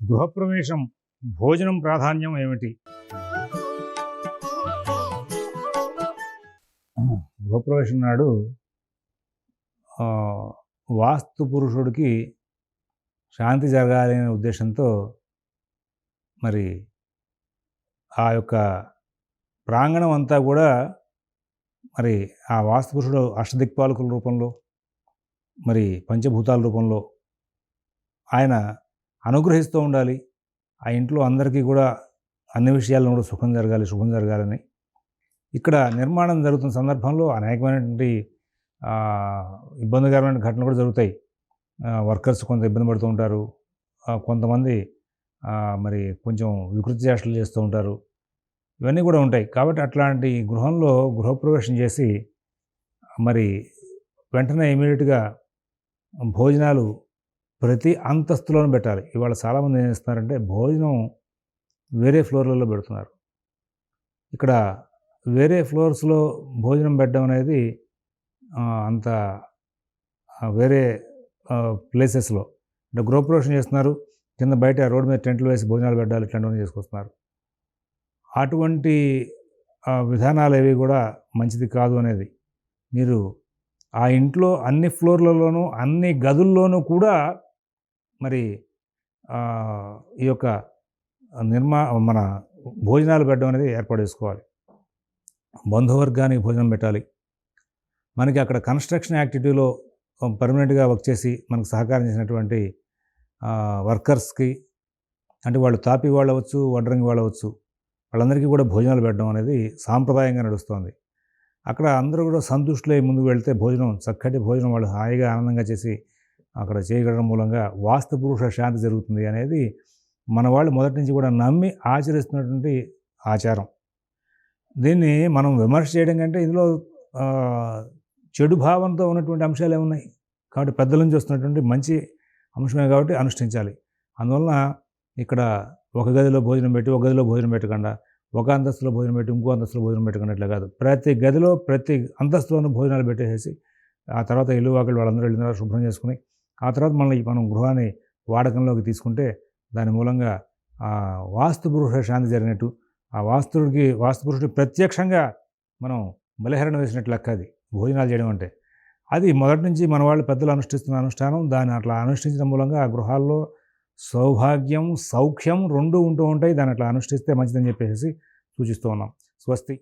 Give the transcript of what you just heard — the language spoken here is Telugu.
గృహప్రవేశం భోజనం ప్రాధాన్యం ఏమిటి? గృహప్రవేశం నాడు వాస్తు పురుషుడికి శాంతి జరగాలి అనే ఉద్దేశంతో మరి ఆ యొక్క ప్రాంగణం అంతా కూడా మరి ఆ వాస్తు పురుషుడు అష్టదిక్పాలకుల రూపంలో మరి పంచభూతాల రూపంలో ఆయన అనుగ్రహిస్తూ ఉండాలి. ఆ ఇంట్లో అందరికీ కూడా అన్ని విషయాల్లో కూడా సుఖం జరగాలి శుభం జరగాలని. ఇక్కడ నిర్మాణం జరుగుతున్న సందర్భంలో అనేకమైనటువంటి ఇబ్బందికరమైన ఘటనలు కూడా జరుగుతాయి. వర్కర్స్ కొంత ఇబ్బంది పడుతూ ఉంటారు. కొంతమంది మరి కొంచెం వికృతి చేష్టలు చేస్తూ ఉంటారు. ఇవన్నీ కూడా ఉంటాయి. కాబట్టి అట్లాంటి గృహంలో గృహప్రవేశం చేసి మరి వెంటనే ఇమీడియట్గా భోజనాలు ప్రతి అంతస్తులోనూ పెట్టాలి. ఇవాళ చాలామంది ఏం చేస్తున్నారంటే భోజనం వేరే ఫ్లోర్లలో పెడుతున్నారు. ఇక్కడ వేరే ఫ్లోర్స్లో భోజనం పెట్టడం అనేది అంత వేరే ప్లేసెస్లో. అంటే గృహప్రవేశం చేస్తున్నారు. కింద బయట రోడ్డు మీద టెంట్లు వేసి భోజనాలు పెట్టాలి ఇట్లాంటివన్నీ చేసుకొస్తున్నారు. అటువంటి విధానాలు ఏవి కూడా మంచిది కాదు అనేది. మీరు ఆ ఇంట్లో అన్ని ఫ్లోర్లలోనూ అన్ని గదుల్లోనూ కూడా మరి ఈ యొక్క నిర్మా మన భోజనాలు పెట్టడం అనేది ఏర్పాటు చేసుకోవాలి. బంధువర్గానికి భోజనం పెట్టాలి. మనకి అక్కడ కన్స్ట్రక్షన్ యాక్టివిటీలో పర్మనెంట్గా వర్క్ చేసి మనకు సహకారం చేసినటువంటి వర్కర్స్కి అంటే వాళ్ళు తాపి వాళ్ళు అవ్వచ్చు వడ్రంగి వాళ్ళు అవ్వచ్చు వాళ్ళందరికీ కూడా భోజనాలు పెట్టడం అనేది సాంప్రదాయంగా నడుస్తుంది. అక్కడ అందరూ కూడా సంతుష్టులై ముందుకు వెళ్తే భోజనం చక్కటి భోజనం వాళ్ళు హాయిగా ఆనందంగా చేసి అక్కడ చేయగలడం మూలంగా వాస్తుపురుష శాంతి జరుగుతుంది అనేది మన వాళ్ళు మొదటి నుంచి కూడా నమ్మి ఆచరిస్తున్నటువంటి ఆచారం. దీన్ని మనం విమర్శ చేయడం కంటే ఇందులో చెడు భావంతో ఉన్నటువంటి అంశాలు ఏమున్నాయి? కాబట్టి పెద్దల నుంచి వస్తున్నటువంటి మంచి అంశమే కాబట్టి అనుష్ఠించాలి. అందువలన ఇక్కడ ఒక గదిలో భోజనం పెట్టి ఒక గదిలో భోజనం పెట్టకుండా ఒక అంతస్తులో భోజనం పెట్టి ఇంకో అంతస్తులో భోజనం పెట్టుకున్నట్లే కాదు. ప్రతి గదిలో ప్రతి అంతస్తులోనూ భోజనాలు పెట్టేసేసి ఆ తర్వాత ఇల్లు వాకిలు వాళ్ళందరూ వెళ్ళిన శుభ్రం చేసుకుని ఆ తర్వాత మళ్ళీ మనం గృహాన్ని వాడకంలోకి తీసుకుంటే దాని మూలంగా ఆ వాస్తుపురుష శాంతి జరిగినట్టు ఆ వాస్తుడికి వాస్తుపురుషుడికి ప్రత్యక్షంగా మనం బలహరణ వేసినట్లు లెక్క అది. భోజనాలు చేయడం అంటే. అది మొదటి నుంచి మన వాళ్ళు పెద్దలు అనుష్ఠిస్తున్న అనుష్ఠానం దాన్ని అట్లా అనుష్ఠించడం మూలంగా ఆ గృహాల్లో సౌభాగ్యం సౌఖ్యం రెండు ఉంటూ ఉంటాయి. దాన్ని అట్లా అనుష్ఠిస్తే మంచిదని చెప్పేసి సూచిస్తూ ఉన్నాం. స్వస్తి.